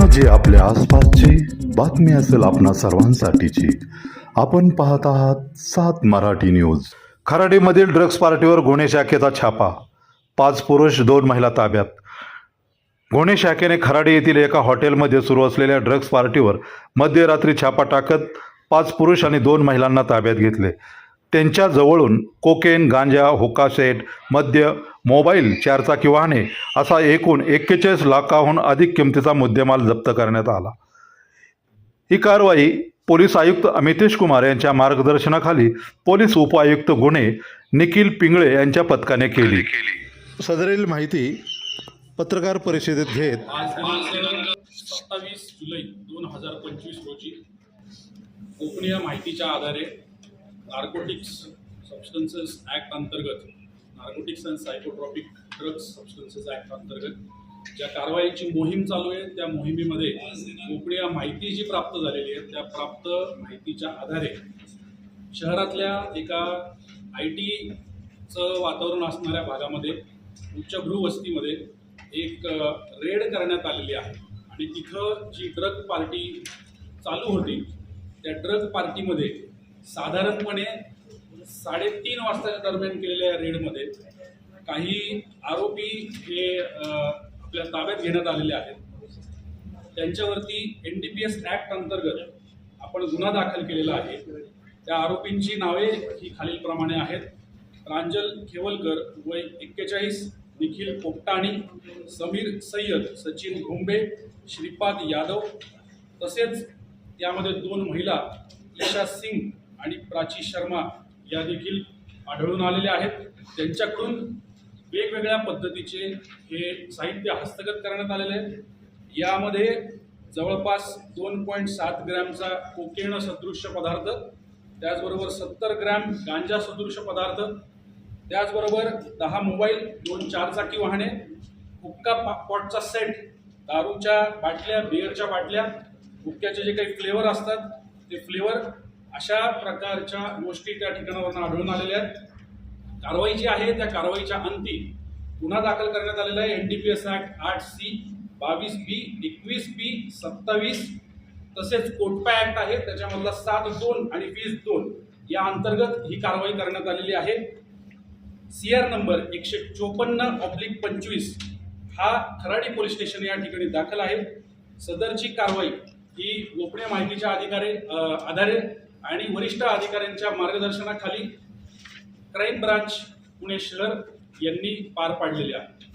घटना जी आपल्या आसपासची बातमी असेल आपणा सर्वांसाठीची. आपण पाहत आहात सात मराठी न्यूज. खराडीमधील ड्रग्ज पार्टीवर गुन्हे शाखेचा छापा. पाच पुरुष दोन महिला ताब्यात. गुन्हे शाखेने खराडी येथील एका हॉटेलमध्ये सुरू असलेल्या ड्रग्ज पार्टीवर मध्यरात्री छापा टाकत पाच पुरुष आणि दोन महिलांना ताब्यात घेतले. त्यांच्या जवळून कोकेन गांजा हुक्का सेट मद्य मोबाईल चारचाकी वाहने असा एकूण एक्केचाळीस लाखाहून अधिक किमतीचा मुद्देमाल जप्त करण्यात आला. ही कारवाई पोलीस आयुक्त अमितेश कुमार यांच्या मार्गदर्शनाखाली पोलीस उपआयुक्त गुन्हे निखिल पिंगळे यांच्या पथकाने केली. सदरील माहिती पत्रकार परिषदेत घेत. सत्तावीस जुलै दोन हजार पंचवीस रोजी गोपनीय माहितीच्या आधारे नार्कोटिक्स सबस्टन्सेस ॲक्ट अंतर्गत narcotics and psychotropic drugs substances act अंतर्गत ज्या कारवाईची मोहीम चालू आहे त्या मोहिमेमध्ये गोपनीय माहिती जी प्राप्त झालेली आहे. त्या प्राप्त माहितीच्या आधारे शहरातल्या एका आय टीचं वातावरण असणाऱ्या भागामध्ये उच्चभ्रू वस्तीमध्ये एक रेड करण्यात आलेली आहे. आणि तिथं जी ड्रग पार्टी चालू होती त्या ड्रग पार्टीमध्ये साधारणपणे साडेतीन वाजताच्या दरम्यान केलेल्या रेडमध्ये काही आरोपी हे आपल्या ताब्यात घेण्यात आलेले आहेत. त्यांच्यावरती N D P S act अंतर्गत आपण गुन्हा दाखल केलेला आहे. त्या आरोपींची नावे ही खालीलप्रमाणे आहेत. प्रांजल खेवलकर वय एक्केचाळीस निखिल पोपटाणी समीर सय्यद सचिन घोंबे श्रीपाद यादव तसेच त्यामध्ये दोन महिला ईशा सिंग आणि प्राची शर्मा या देखील आढळून आलेल्या आहेत. त्यांच्याकडून वेगवेगळ्या पद्धतीचे हे साहित्य हस्तगत करण्यात आलेले आहे यामध्ये जवळपास दोन पॉईंट सात ग्रॅमचा कोकेण सदृश्य पदार्थ त्याचबरोबर सत्तर ग्रॅम गांजा सदृश्य पदार्थ त्याचबरोबर दहा मोबाईल दोन चारचाकी वाहने हुक्का पा पॉटचा सेट दारूच्या बाटल्या बिअरच्या बाटल्या हुक्क्याचे जे काही फ्लेवर असतात ते फ्लेवर अशा प्रकारच्या गोष्टी त्या ठिकाणावरून आढळून आलेल्या आहेत. कारवाई जी आहे त्या कारवाईच्या अंती गुन्हा दाखल करण्यात आलेला आहे. N D P S act आठ सी बावीस बी एकवीस बी सत्तावीस तसेच कोटपा ॲक्ट आहे. त्याच्यामधला सात दोन आणि वीस दोन या अंतर्गत ही कारवाई करण्यात आलेली आहे. सी आर नंबर एकशे चोपन्न ऑब्लिक पंचवीस हा खराडी पोलीस स्टेशन या ठिकाणी दाखल आहे. सदरची कारवाई ही गोपनीय माहितीच्या अधिकारे आधारे आणि वरिष्ठ अधिकाऱ्यांच्या मार्गदर्शनाखाली क्राईम ब्रांच पुणे शहर यांनी पार पाडलेले आहे.